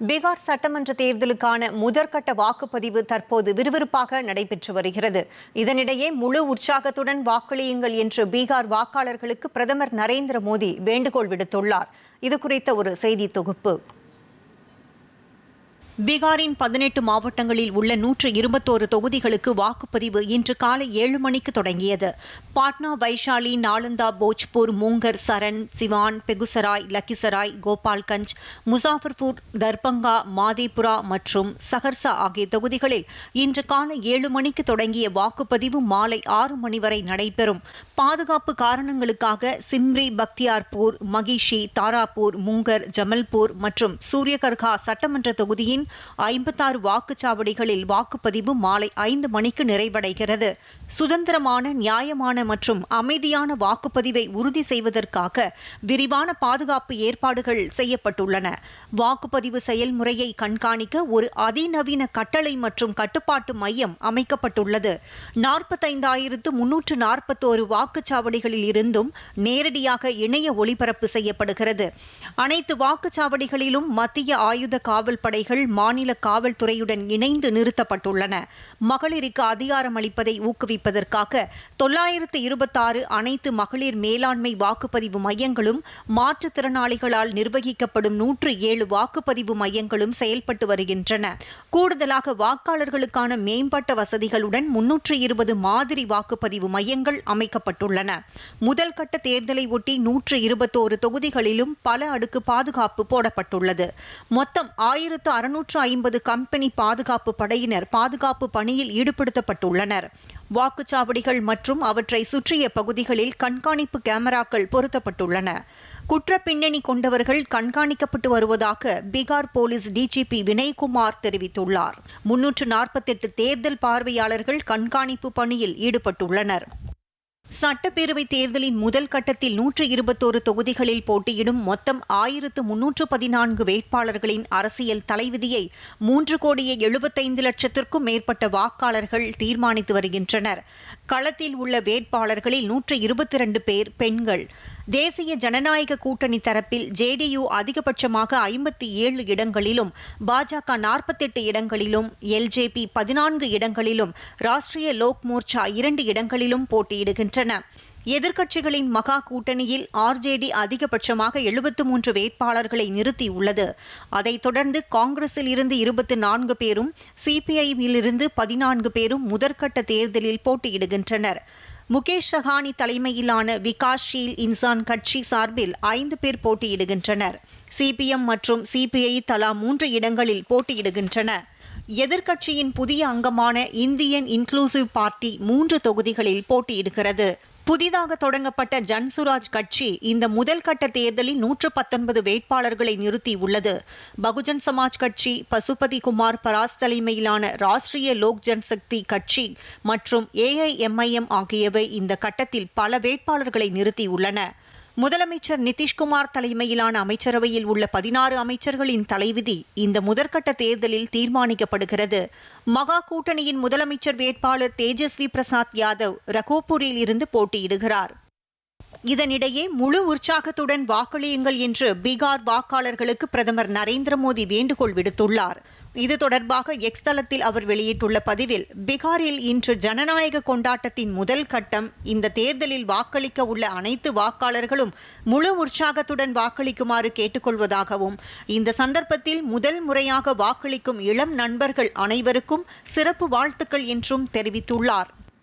பீகார் சட்டமன்ற தேர்தலுக்கான முதற்கட்ட வாக்குப்பதிவு தற்போது விறுவிறுப்பாக நடைபெற்று வருகிறது. இதனிடையே முழு உற்சாகத்துடன் வாக்களியுங்கள் என்று பீகார் வாக்காளர்களுக்கு பிரதமர் நரேந்திர மோடி வேண்டுகோள் விடுத்துள்ளார். இது குறித்த ஒரு செய்தி தொகுப்பு. பீகாரின் பதினெட்டு மாவட்டங்களில் உள்ள நூற்று இருபத்தோரு தொகுதிகளுக்கு வாக்குப்பதிவு இன்று காலை ஏழு மணிக்கு தொடங்கியது. பாட்னா வைஷாலி நாலந்தா போஜ்பூர் மூங்கர் சரண் சிவான் பெகுசராய் லக்கிசராய் கோபால்கஞ்ச் முசாஃபர்பூர் தர்பங்கா மாதேபுரா மற்றும் சஹர்சா ஆகிய தொகுதிகளில் இன்று காலை ஏழு மணிக்கு தொடங்கிய வாக்குப்பதிவு மாலை ஆறு மணி வரை நடைபெறும். பாதுகாப்பு காரணங்களுக்காக சிம்ரி பக்தியார்பூர் மகிஷி தாராபூர் மூங்கர் ஜமல்பூர் மற்றும் சூரியகர்கா சட்டமன்ற தொகுதியின் ஐம்பத்தாறு வாக்குச்சாவடிகளில் வாக்குப்பதிவு மாலை ஐந்து மணிக்கு நிறைவடைகிறது. சுதந்திரமான நியாயமான மற்றும் அமைதியான வாக்குப்பதிவை உறுதி செய்வதற்காக விரிவான பாதுகாப்பு ஏற்பாடுகள் செய்யப்பட்டுள்ளன. வாக்குப்பதிவு செயல்முறையை கண்காணிக்க ஒரு அதிநவீன கட்டளை மற்றும் கட்டுப்பாட்டு மையம் அமைக்கப்பட்டுள்ளது. நாற்பத்தைந்தாயிரத்து முன்னூற்று நாற்பத்தோரு வாக்குச்சாவடிகளில் இருந்தும் நேரடியாக இணைய ஒளிபரப்பு செய்யப்படுகிறது. அனைத்து வாக்குச்சாவடிகளிலும் மத்திய ஆயுத காவல் படைகள் மாநில காவல்துறையுடன் இணைந்து நிறுத்தப்பட்டுள்ளன. மகளிருக்கு அதிகாரம் அளிப்பதை ஊக்குவிப்பதற்காக தொள்ளாயிரத்து இருபத்தாறு அனைத்து மகளிர் மேலாண்மை வாக்குப்பதிவு மையங்களும் மாற்றுத்திறனாளிகளால் நிர்வகிக்கப்படும் நூற்று ஏழு வாக்குப்பதிவு மையங்களும் செயல்பட்டு வருகின்றன. கூடுதலாக வாக்காளர்களுக்கான மேம்பட்ட வசதிகளுடன் முன்னூற்று இருபது மாதிரி வாக்குப்பதிவு மையங்கள் அமைக்கப்பட்டுள்ளன. முதல் கட்ட தேர்தலை ஒட்டி நூற்று இருபத்தோரு தொகுதிகளிலும் பல அடுக்கு பாதுகாப்பு போடப்பட்டுள்ளது. மொத்தம் ஆயிரத்து அறுநூற்று ஐம்பது கம்பெனி பாதுகாப்பு படையினர் பாதுகாப்பு பணியில் ஈடுபடுத்தப்பட்டுள்ளனர். வாக்குச்சாவடிகள் மற்றும் அவற்றை சுற்றிய பகுதிகளில் கண்காணிப்பு கேமராக்கள் பொருத்தப்பட்டுள்ளன. குற்ற பின்னணி கொண்டவர்கள் கண்காணிக்கப்பட்டு வருவதாக பீகார் போலீஸ் டிஜிபி வினய்குமார் தெரிவித்துள்ளார். முன்னூற்று நாற்பத்தெட்டு தேர்தல் பார்வையாளர்கள் கண்காணிப்பு பணியில் ஈடுபட்டுள்ளனர். சட்டப்பேரவை தேர்தலின் முதல் கட்டத்தில் நூற்று இருபத்தோரு தொகுதிகளில் போட்டியிடும் மொத்தம் ஆயிரத்து முன்னூற்று பதினான்கு வேட்பாளர்களின் அரசியல் தலைவிதியை மூன்று கோடியே எழுபத்தைந்து லட்சத்திற்கும் மேற்பட்ட வாக்காளர்கள் தீர்மானித்து வருகின்றனர். களத்தில் உள்ள வேட்பாளர்களில் நூற்று இருபத்தி இரண்டு பேர் பெண்கள். தேசிய ஜனநாயக கூட்டணி தரப்பில் ஜேடியு அதிகபட்சமாக ஐம்பத்தி ஏழு இடங்களிலும் பாஜக நாற்பத்தெட்டு இடங்களிலும் எல்ஜேபி பதினான்கு இடங்களிலும் ராஷ்டிரிய லோக் மோர்ச்சா இரண்டு இடங்களிலும் போட்டியிடுகின்றன. எதிர்க்கட்சிகளின் மகா கூட்டணியில் ஆர்ஜேடி அதிகபட்சமாக எழுபத்து மூன்று வேட்பாளர்களை நிறுத்தியுள்ளது. அதைத் தொடர்ந்து காங்கிரஸில் இருந்து இருபத்தி நான்கு பேரும் சிபிஐயில் இருந்து பதினான்கு பேரும் முதற்கட்ட தேர்தலில் போட்டியிடுகின்றனர். முகேஷ் சஹானி தலைமையிலான விகாஸ்ஷீல் இன்சான் கட்சி சார்பில் ஐந்து பேர் போட்டியிடுகின்றனர். சிபிஎம் மற்றும் சிபிஐ தலா மூன்று இடங்களில் போட்டியிடுகின்றன. எதிர்க்கட்சியின் புதிய அங்கமான இந்தியன் இன்க்ளூசிவ் பார்ட்டி மூன்று தொகுதிகளில் போட்டியிடுகிறது. புதிதாக தொடங்கப்பட்ட ஜன்சுராஜ் கட்சி இந்த முதல் கட்ட தேர்தலில் நூற்று பத்தொன்பது வேட்பாளர்களை நிறுத்தியுள்ளது. பகுஜன் சமாஜ் கட்சி பசுபதி குமார் பராஸ் தலைமையிலான ராஷ்டிரிய லோக் ஜன்சக்தி கட்சி மற்றும் ஏஐஎம்ஐஎம் ஆகியவை இந்த கட்டத்தில் பல வேட்பாளர்களை நிறுத்தியுள்ளன. முதலமைச்சர் நிதிஷ்குமார் தலைமையிலான அமைச்சரவையில் உள்ள பதினாறு அமைச்சர்களின் தலைவிதி இந்த முதற்கட்ட தேர்தலில் தீர்மானிக்கப்படுகிறது. மகா கூட்டணியின் முதலமைச்சர் வேட்பாளர் தேஜஸ்வி பிரசாத் யாதவ் ரகோபூரில் இருந்து போட்டியிடுகிறார். இதனிடையே முழு உற்சாகத்துடன் வாக்களியுங்கள் என்று பீகார் வாக்காளர்களுக்கு பிரதமர் நரேந்திர மோடி வேண்டுகோள் விடுத்துள்ளார். இது தொடர்பாக எக்ஸ் தளத்தில் அவர் வெளியிட்டுள்ள பதிவில் பீகாரில் இன்று ஜனநாயக கொண்டாட்டத்தின் முதல் கட்டம் இந்த தேர்தலில் வாக்களிக்க உள்ள அனைத்து வாக்காளர்களும் முழு உற்சாகத்துடன் வாக்களிக்குமாறு கேட்டுக்கொள்வதாகவும் இந்த சந்தர்ப்பத்தில் முதல் முறையாக வாக்களிக்கும் இளம் நண்பர்கள் அனைவருக்கும் சிறப்பு வாழ்த்துக்கள் என்றும் தெரிவித்துள்ளார்.